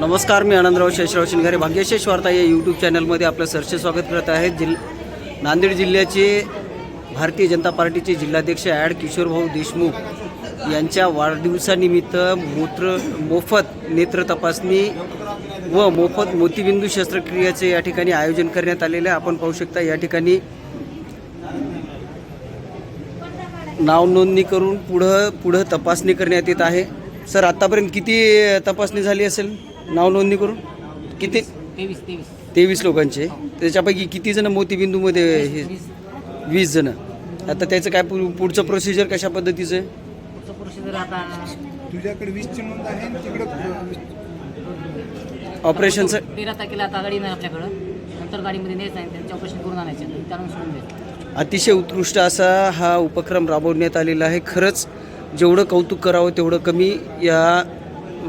नमस्कार मी आनंदराव शेषराव शिंगारे. भाग्यशेष वार्ता या यूट्यूब चॅनलमध्ये आपलं सरसे स्वागत करत आहे. जिल नांदेड जिल्ह्याचे भारतीय जनता पार्टीचे जिल्हाध्यक्ष ॲड किशोरभाऊ देशमुख यांच्या वाढदिवसानिमित्त मूत्र मोफत नेत्र तपासणी व मोफत मोतीबिंदू शस्त्रक्रियाचे या ठिकाणी आयोजन करण्यात आलेले आपण पाहू शकता या ठिकाणी नाव नोंदणी करून पुढं पुढं तपासणी करण्यात येत आहे. सर आतापर्यंत किती तपासणी झाली असेल? नाव नोंदणी करून? किती? तेवीस तेवीस. तेवीस लोकांचे. त्याच्यापैकी किती जण मोतीबिंदूमध्ये हे वीस. जण. आता त्याचं काय पु- पुढचं प्रोसिजर कशा पद्धतीचं आहे? पुढचं प्रोसिजर आता तुझ्याकडे वीसची नोंद आहे आणि तिकडे ऑपरेशनचं तेरा तारखेला आता गाडी नाही आपल्याकडं. नंतर गाडीमध्ये न्यायचं आहे त्यांचे ऑपरेशन करून आणायचे. त्यानंतर सोडून द्यायचं अतिशय उत्कृष्ट असा हा उपक्रम राबवण्यात आलेला आहे. खरंच जेवढं कौतुक करावं तेवढं कमी या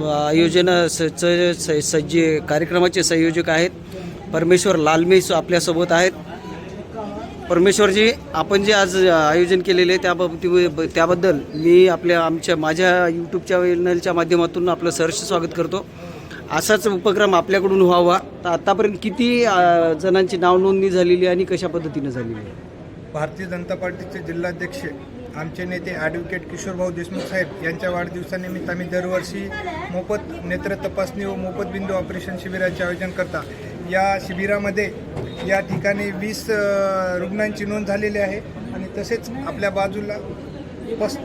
आयोजनाचं सज्ज कार्यक्रमाचे संयोजक आहेत. परमेश्वर लालमे आपल्यासोबत आहेत. परमेश्वरजी आपण जे आज आयोजन केलेले आहे त्याबाबती त्याबद्दल मी आपल्या आमच्या माझ्या यूट्यूबच्या चॅनलच्या माध्यमातून आपलं सहर्ष स्वागत करतो. असाच उपक्रम आपल्याकडून व्हावा. तर आत्तापर्यंत किती जणांची नावनोंदणी झालेली आहे आणि कशा पद्धतीनं झालेली आहे? भारतीय जनता पार्टीचे जिल्हाध्यक्ष आमचे नेते ॲडव्होकेट किशोरभाऊ देशमुख साहेब यांच्या वाढदिवसानिमित्त आम्ही दरवर्षी मोफत नेत्र तपासणी व मोफत बिंदू ऑपरेशन शिबिराचे आयोजन करता. या शिबिरामध्ये या ठिकाणी वीस रुग्णांची नोंद झालेली आहे आणि तसेच आपल्या बाजूला पस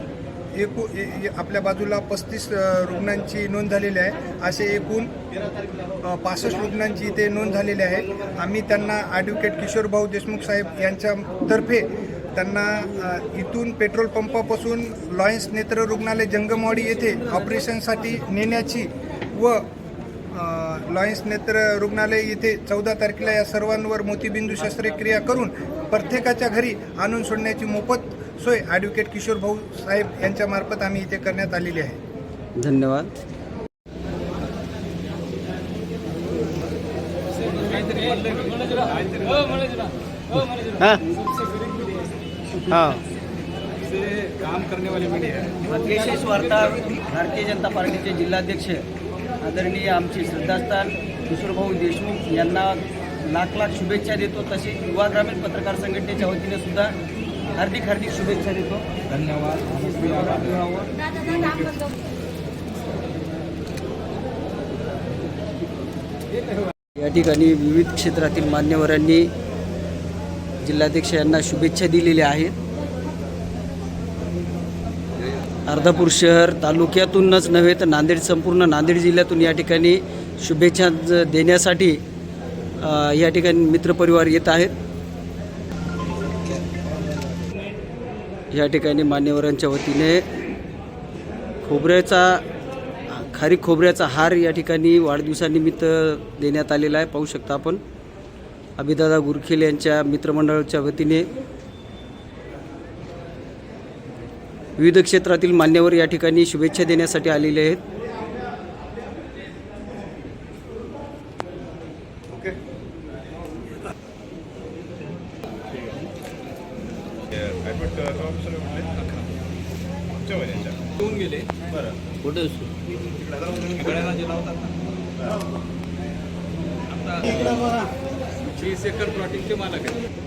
एकू ए- आपल्या बाजूला पस्तीस रुग्णांची नोंद झालेली आहे. असे एकूण पासष्ट रुग्णांची इथे नोंद झालेली आहे. आम्ही त्यांना ॲडव्होकेट किशोरभाऊ देशमुख साहेब यांच्यातर्फे त्यांना इथून पेट्रोल पंपापासून लॉयन्स नेत्र रुग्णालय जंगमवाडी येथे ऑपरेशनसाठी नेण्याची व लॉयन्स नेत्र रुग्णालय येथे चौदा तारखेला या सर्वांवर मोतीबिंदू शस्त्रक्रिया करून प्रत्येकाच्या घरी आणून सोडण्याची मोफत सोय ॲडव्होकेट किशोर भाऊ साहेब यांच्यामार्फत आम्ही इथे करण्यात आलेली आहे. धन्यवाद. हाँ हाँ. भाग्यशेष वार्ता भारतीय जनता पार्टीचे जिल्हाध्यक्ष आदरणीय आमचे श्रद्धास्थान किशोरभाऊ देशमुख यांना लाख लाख शुभेच्छा देतो. तसेच युवा ग्रामीण पत्रकार संघटनेच्या वतीने सुद्धा हार्दिक हार्दिक शुभेच्छा देतो. या ठिकाणी विविध क्षेत्रातील मान्यवरांनी जिल्हाध्यक्ष यांना शुभेच्छा दिलेल्या आहेत. अर्धापूर शहर तालुक्यातूनच नव्हे तर नांदेड संपूर्ण नांदेड जिल्ह्यातून या ठिकाणी शुभेच्छा ज- देण्यासाठी या ठिकाणी मित्रपरिवार येत आहेत. या ठिकाणी मान्यवरांच्या वतीने खोबऱ्याचा खारी खोबऱ्याचा हार या ठिकाणी वाढदिवसानिमित्त देण्यात आलेला आहे. पाहू शकता आपण. अभिदादा गुरखेल यांच्या मित्रमंडळाच्या वतीने विविध क्षेत्रातील मान्यवर या ठिकाणी शुभेच्छा देण्यासाठी आलेले आहेत. कुठे वीस एकर प्लॉटिंगचे मालक आहेत.